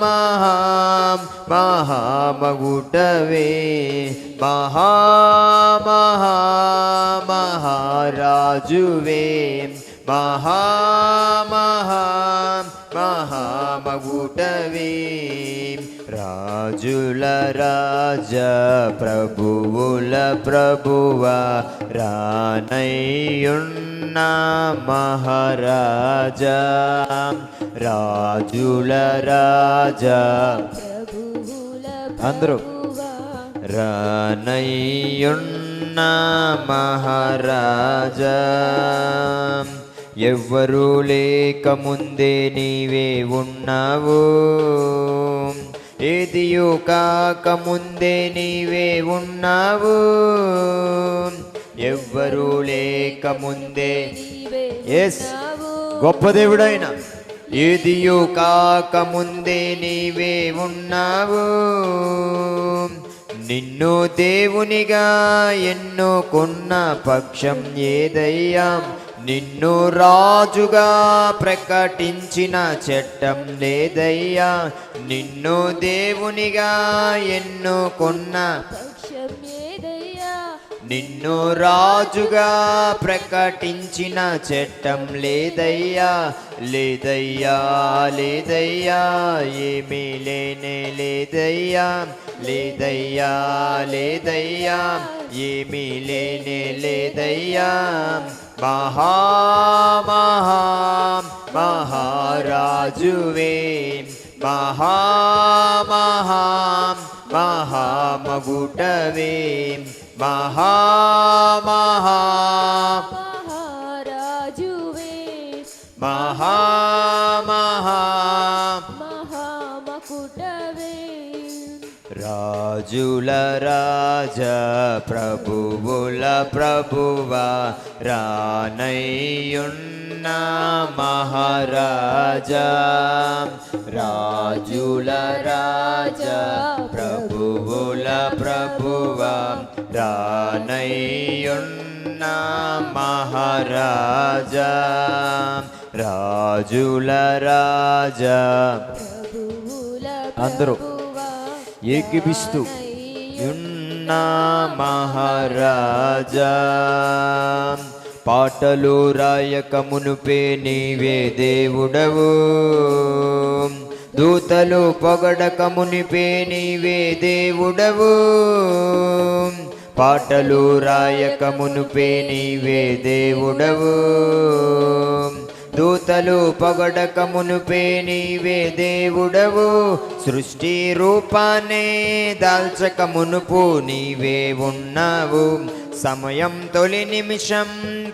మహాం మహామగుటవే మహా మహా మహారాజువే మహా మహా మహామగుటవే రాజుల రాజ ప్రభువుల ప్రభువ రానయ్యున్న మహారాజా రాజుల రాజా. అందరూ. ప్రభువా, రానయ్యున్న మహారాజా. ఎవ్వరూ లేక ముందే నీవే ఉన్నావు. ఏదియో కాక ముందే నీవే ఉన్నావు. ఎవ్వరూ లేక ముందే. ఎస్ గొప్ప దేవుడైనా. ఏదియో కాకముందే నీవే ఉన్నావు. నిన్ను దేవునిగా ఎన్నుకున్న పక్షం ఏదయ్యా? నిన్ను రాజుగా ప్రకటించిన చట్టం లేదయ్యా? నిన్ను దేవునిగా ఎన్నుకున్న పక్షం నిన్ను రాజుగా ప్రకటించిన చట్టం లేదయ్యా లేదయ్యా లేదయ్యా ఏమీ లేనే లేదయ్యా లేదయ్యా లేదయ్యా ఏమీ లేనే లేదయ్యా. మహా మహా మహారాజువే మహా మహా. మహామగుటవే మహా మహా మహారాజువే మహా మహా మహామకుటవే రాజుల రాజ ప్రభువుల ప్రభువ రానయ్యున్న మహారాజా. రాజుల రాజ ప్రభువుల ప్రభువ రానయ్యున్న మహారాజా. రాజుల రాజా ప్రభువుల అందరూ ఏకిపిస్తూ. ఉన్న మహారాజా పాటలు రాయక మునుపే నీవే దేవుడవు. దూతలు పొగడక మునిపే నీవే దేవుడవు. పాటలు రాయక మునుపే నీవే దేవుడవు. దూతలు పొగడక మునుపే నీవే దేవుడవు. సృష్టి రూపానే దాల్చక మునుపు నీవే ఉన్నావు. సమయం తొలి నిమిషం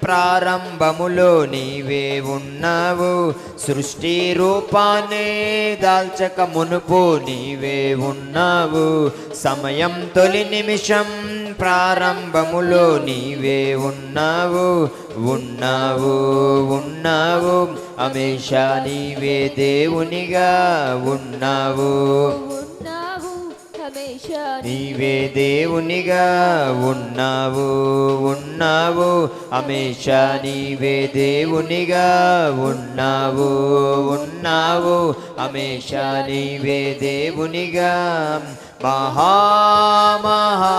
ప్రారంభములో నీవే ఉన్నావు. సృష్టి రూపానే దాల్చక మునుపు నీవే ఉన్నావు. సమయం తొలి నిమిషం ప్రారంభములో నీవే ఉన్నావు. ఉన్నావు ఉన్నావు. అమేషా నీవే దేవునిగా ఉన్నావు. నీవే దేవునిగా ఉన్నావు ఉన్నావు. అమేష నీవే దేవునిగా ఉన్నావు ఉన్నావు. అమేష నీవే దేవునిగా మహా మహా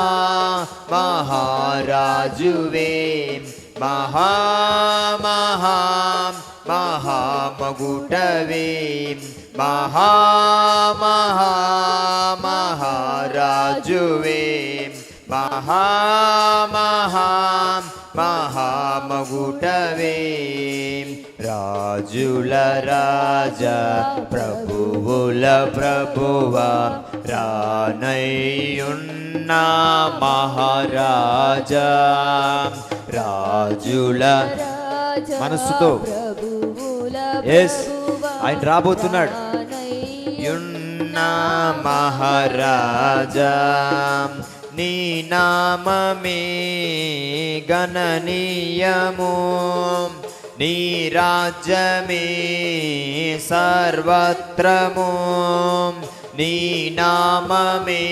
మహారాజువే మహా మహా మహామగుటవే మహా మహా మహామగుటవే రాజుల రాజా ప్రభువుల ప్రభువా రానయ్యున్న మహారాజా రాజుల రాజా మనస్సుతో. ప్రభువా, ఆయన రాబోతున్నాడు. యున్న మహారాజా नीनाममे गणनीयमो नीराजमे सर्वत्र मों निनाममे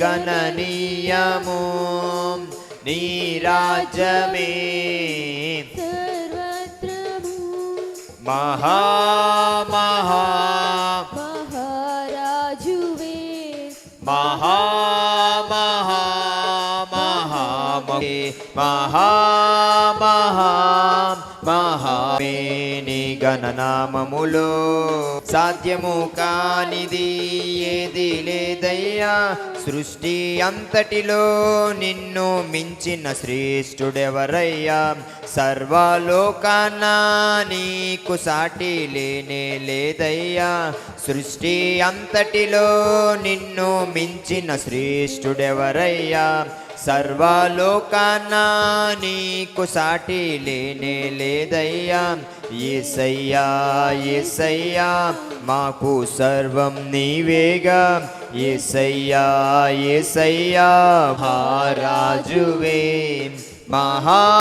गणनीयमों नीराजमे महा మహా మహా మహామేని గణనామములో సాధ్యము కానిది ఏది లేదయ్యా. సృష్టి అంతటిలో నిన్ను మించిన శ్రేష్ఠుడెవరయ్యా. సర్వలోకాన నీకు సాటి లేనే లేదయ్యా. సృష్టి అంతటిలో నిన్ను మించిన శ్రేష్ఠుడెవరయ్యా. సర్వలోకాన నీకు సాటి లేనే లేదయ్యా. ఏసయ్యా ఏసయ్యా మాకు సర్వం నీవేగా. ఏసయ్యా ఏసయ్యా మహారాజువే మహా